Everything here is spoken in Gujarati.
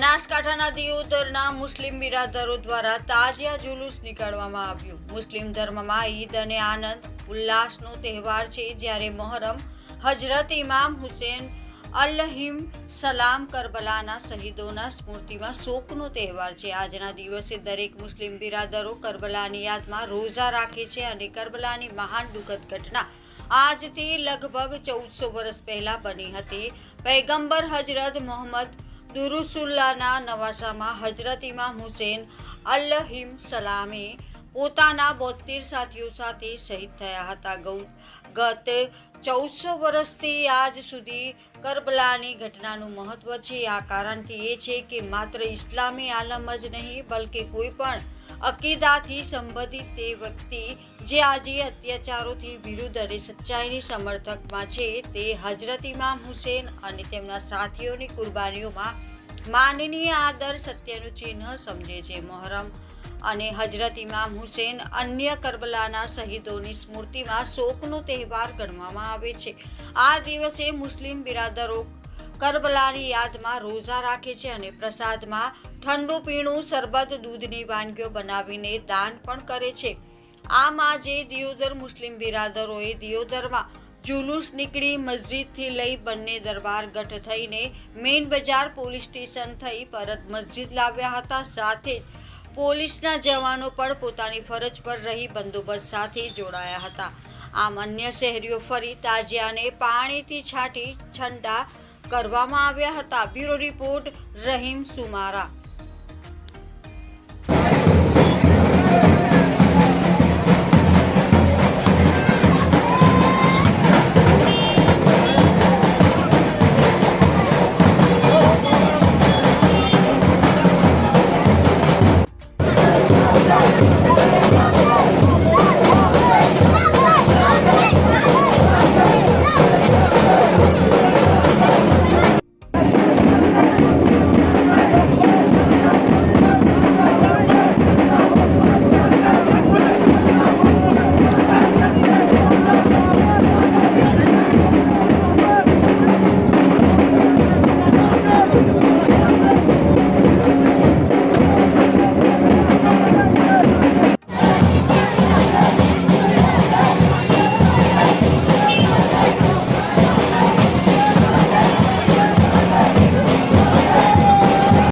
બનાસકાંઠાના દિયોદરના મુસ્લિમ બિરાદરો દ્વારા તાજિયા જુલુસ નીકાળવામાં આવ્યું. મુસ્લિમ ધર્મમાં ઈદ અને આનંદ ઉલ્લાસનો તહેવાર છે જ્યારે મોહરમ હજરત ઇમામ હુસેન અલ્લહિમ સલામ કરબલાના શહીદોના સ્મૃતિમાં શોકનો તહેવાર છે. આજના દિવસે દરેક મુસ્લિમ બિરાદરો કરબલાની યાદમાં રોઝા રાખે છે અને કરબલાની મહાન દુઃખદ ઘટના આજથી લગભગ ચૌદસો વર્ષ પહેલાં બની હતી. પૈગંબર હજરત મોહમ્મદ દુરુસુલ્લાના નવાસામાં હજરત ઇમામ હુસેન અલ્લહિમ સલામે પોતાના બોતેર સાથીઓ સાથે શહીદ થયા હતા. ગૌ ગત ચૌદસો વર્ષથી આજ સુધી કરબલાની ઘટનાનું મહત્વ છે. આ કારણથી એ છે કે માત્ર ઇસ્લામી આલમ જ નહીં, બલકે કોઈ પણ અકીદાથી સંબંધિત તે વ્યક્તિ જે આજે અત્યાચારોથી વિરુદ્ધ અને સચ્ચાઈની સમર્થકમાં છે તે હજરત ઇમામ હુસેન અને તેમના સાથીઓની કુરબાનીઓમાં માનનીય આદર સત્યનું ચિહ્ન સમજે છે. મોહરમ અને હજરત ઇમામ હુસેન અન્ય કરબલાના શહીદોની સ્મૃતિમાં શોકનો તહેવાર ગણવામાં આવે છે. આ દિવસે મુસ્લિમ બિરાદરો કરબલાની યાદમાં રોઝા રાખે છે અને પ્રસાદમાં ઠંડુ પીણું, શરબત, દૂધની વાનગીઓ બનાવીને દાન પણ કરે છે. આમ આજે દિયોદર મુસ્લિમ બિરાદરોએ દિયોદરમાં જુલુસ નીકળી મસ્જિદથી લઈ બંને દરબાર ગઠ થઈને મેઇન બજાર પોલીસ સ્ટેશન થઈ પરત મસ્જિદ લાવ્યા હતા. સાથે જ પોલીસના જવાનો પણ પોતાની ફરજ પર રહી બંદોબસ્ત સાથે જોડાયા હતા. આમ અન્ય શહેરીઓ ફરી તાજિયાને પાણીથી છાંટી છંડા કરવામાં આવ્યા હતા. Bureau report Rahim Sumara.